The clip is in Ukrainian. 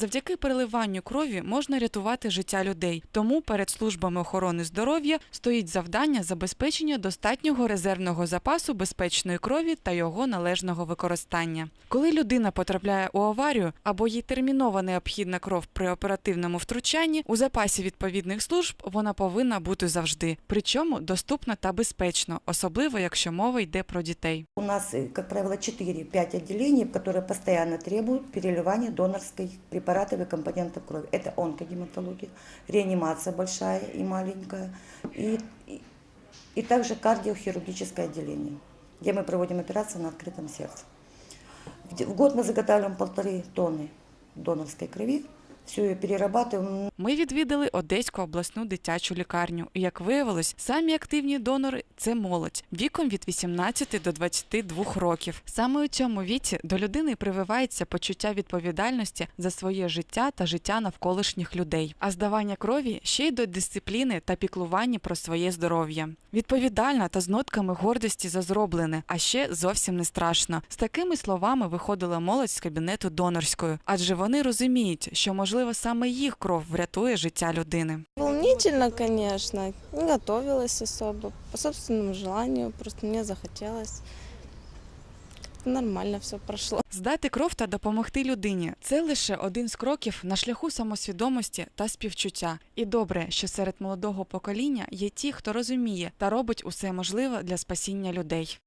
Завдяки переливанню крові можна рятувати життя людей. Тому перед службами охорони здоров'я стоїть завдання забезпечення достатнього резервного запасу безпечної крові та його належного використання. Коли людина потрапляє у аварію або їй терміново необхідна кров при оперативному втручанні, у запасі відповідних служб вона повинна бути завжди, причому доступна та безпечно, особливо якщо мова йде про дітей. У нас, э, как правило, 4-5 отделений, которые постоянно требуют переливания донорской препаратов и компонентов крови. Это онкогематология, реанимация большая и маленькая, и, и, и также кардиохирургическое отделение, где мы проводим операции на открытом сердце. В год мы заготавливаем полторы тонны донорской крови, все перерабатываем, Ми відвідали Одеську обласну дитячу лікарню. І як виявилось, самі активні донори це молодь віком від 18 до 22 років. Саме у цьому віці до людини прививається почуття відповідальності за своє життя та життя навколишніх людей. А здавання крові ще й до дисципліни та піклування про своє здоров'я. Відповідальна та з нотками гордості за зроблене, а ще зовсім не страшно. З такими словами виходила молодь з кабінету донорської, адже вони розуміють, що можливо саме їх кров врятує життя людини. Волнительно, конечно. Не готовилась особо. По собственному желанию. Просто мне захотелось. Как-то Нормально все прошло. Здати кров та допомогти людині це лише один з кроків на шляху самосвідомості та співчуття. І добре, що серед молодого покоління є ті, хто розуміє та робить усе можливе для спасіння людей.